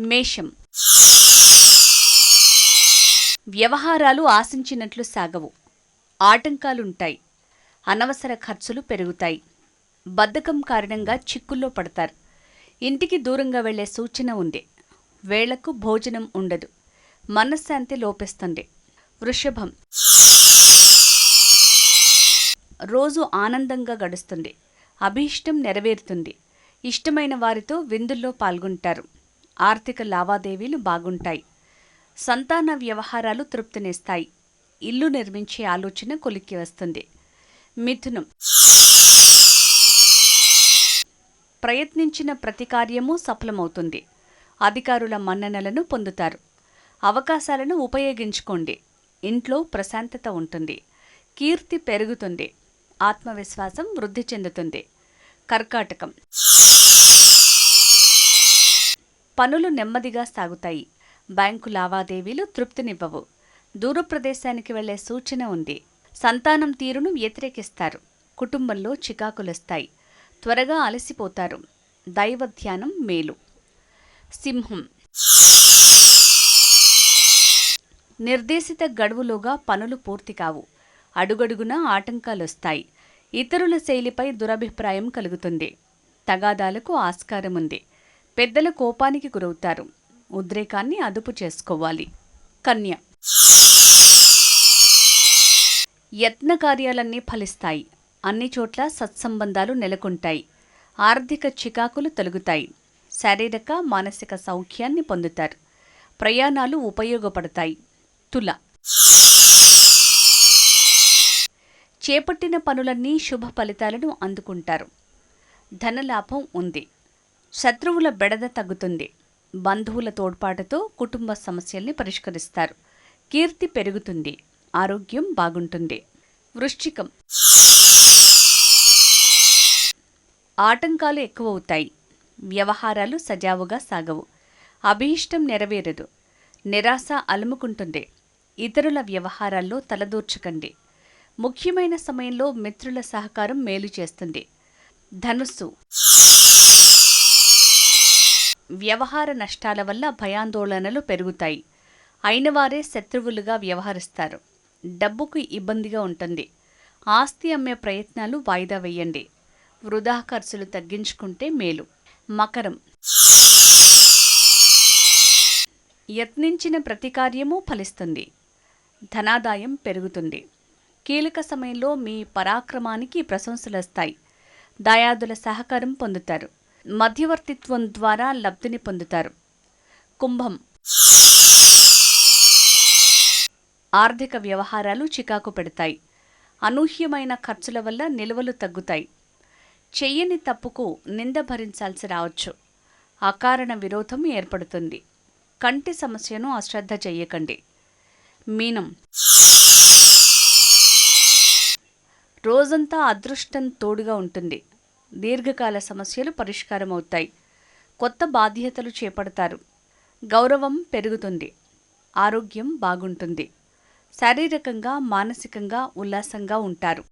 మేషం. వ్యవహారాలు ఆశించినట్లు సాగవు. ఆటంకాలుంటాయి. అనవసర ఖర్చులు పెరుగుతాయి. బద్ధకం కారణంగా చిక్కుల్లో పడతారు. ఇంటికి దూరంగా వెళ్ళే సూచన ఉంది. వేళకు భోజనం ఉండదు. మనశ్శాంతి లోపిస్తుంది. వృషభం. రోజు ఆనందంగా గడుస్తుంది. అభీష్టం నెరవేరుతుంది. ఇష్టమైన వారితో విందుల్లో పాల్గొంటారు. ఆర్థిక లావాదేవీలు బాగుంటాయి. సంతాన వ్యవహారాలు తృప్తినిస్తాయి. ఇల్లు నిర్మించే ఆలోచన కొలిక్కి వస్తుంది. మిథునం. ప్రయత్నించిన ప్రతి కార్యము సఫలమవుతుంది. అధికారుల మన్ననలను పొందుతారు. అవకాశాలను ఉపయోగించుకోండి. ఇంట్లో ప్రశాంతత ఉంటుంది. కీర్తి పెరుగుతుంది. ఆత్మవిశ్వాసం వృద్ధి చెందుతుంది. కర్కాటకం. పనులు నెమ్మదిగా సాగుతాయి. బ్యాంకు లావాదేవీలు తృప్తినివ్వవు. దూర ప్రదేశానికి వెళ్ళే సూచన ఉంది. సంతానం తీరును వ్యతిరేకిస్తారు. కుటుంబంలో చికాకులొస్తాయి. త్వరగా అలసిపోతారు. దైవ ధ్యానం మేలు. సింహం. నిర్దేశిత గడువులోగా పనులు పూర్తి కావు. అడుగడుగునా ఆటంకాలొస్తాయి. ఇతరుల శైలిపై దురభిప్రాయం కలుగుతుంది. తగాదాలకు ఆస్కారం ఉంది పెద్దల కోపానికి గురవుతారు. ఉద్రేకాన్ని అదుపు చేసుకోవాలి. కన్య. యత్న కార్యాలన్నీ ఫలిస్తాయి. అన్ని చోట్ల సత్సంబంధాలు నెలకొంటాయి. ఆర్థిక చికాకులు తొలగుతాయి. శారీరక మానసిక సౌఖ్యాన్ని పొందుతారు. ప్రయాణాలు ఉపయోగపడతాయి. తుల. చేపట్టిన పనులన్నీ శుభ ఫలితాలను అందుకుంటారు. ధనలాభం ఉంది. శత్రువుల బెడద తగ్గుతుంది. బంధువుల తోడ్పాటుతో కుటుంబ సమస్యల్ని పరిష్కరిస్తారు. కీర్తి పెరుగుతుంది. ఆరోగ్యం బాగుంటుంది. వృశ్చికం. ఆటంకాలు ఎక్కువవుతాయి. వ్యవహారాలు సజావుగా సాగవు. అభీష్టం నెరవేరదు. నిరాశ అలుముకుంటుంది. ఇతరుల వ్యవహారాల్లో తలదూర్చకండి. ముఖ్యమైన సమయంలో మిత్రుల సహకారం మేలు చేస్తుంది. ధనుస్సు. వ్యవహార నష్టాల వల్ల భయాందోళనలు పెరుగుతాయి. అయినవారే శత్రువులుగా వ్యవహరిస్తారు. డబ్బుకు ఇబ్బందిగా ఉంటుంది. ఆస్తి అమ్మే ప్రయత్నాలు వాయిదా వేయండి. వృధా ఖర్చులు తగ్గించుకుంటే మేలు. మకరం. యత్నించిన ప్రతి కార్యము ఫలిస్తుంది. ధనాదాయం పెరుగుతుంది. కీలక సమయంలో మీ పరాక్రమానికి ప్రశంసలొస్తాయి. దాయాదుల సహకారం పొందుతారు. మధ్యవర్తిత్వం ద్వారా లబ్ధిని పొందుతారు. కుంభం. ఆర్థిక వ్యవహారాలు చికాకు పెడతాయి. అనూహ్యమైన ఖర్చుల వల్ల నిల్వలు తగ్గుతాయి. చెయ్యని తప్పుకు నింద భరించాల్సి రావచ్చు. అకారణ విరోధం ఏర్పడుతుంది. కంటి సమస్యను అశ్రద్ధ చెయ్యకండి మీనం. రోజంతా అదృష్టం తోడుగా ఉంటుంది. దీర్ఘకాల సమస్యలు పరిష్కారమవుతాయి. కొత్త బాధ్యతలు చేపడతారు. గౌరవం పెరుగుతుంది. ఆరోగ్యం బాగుంటుంది. శారీరకంగా మానసికంగా ఉల్లాసంగా ఉంటారు.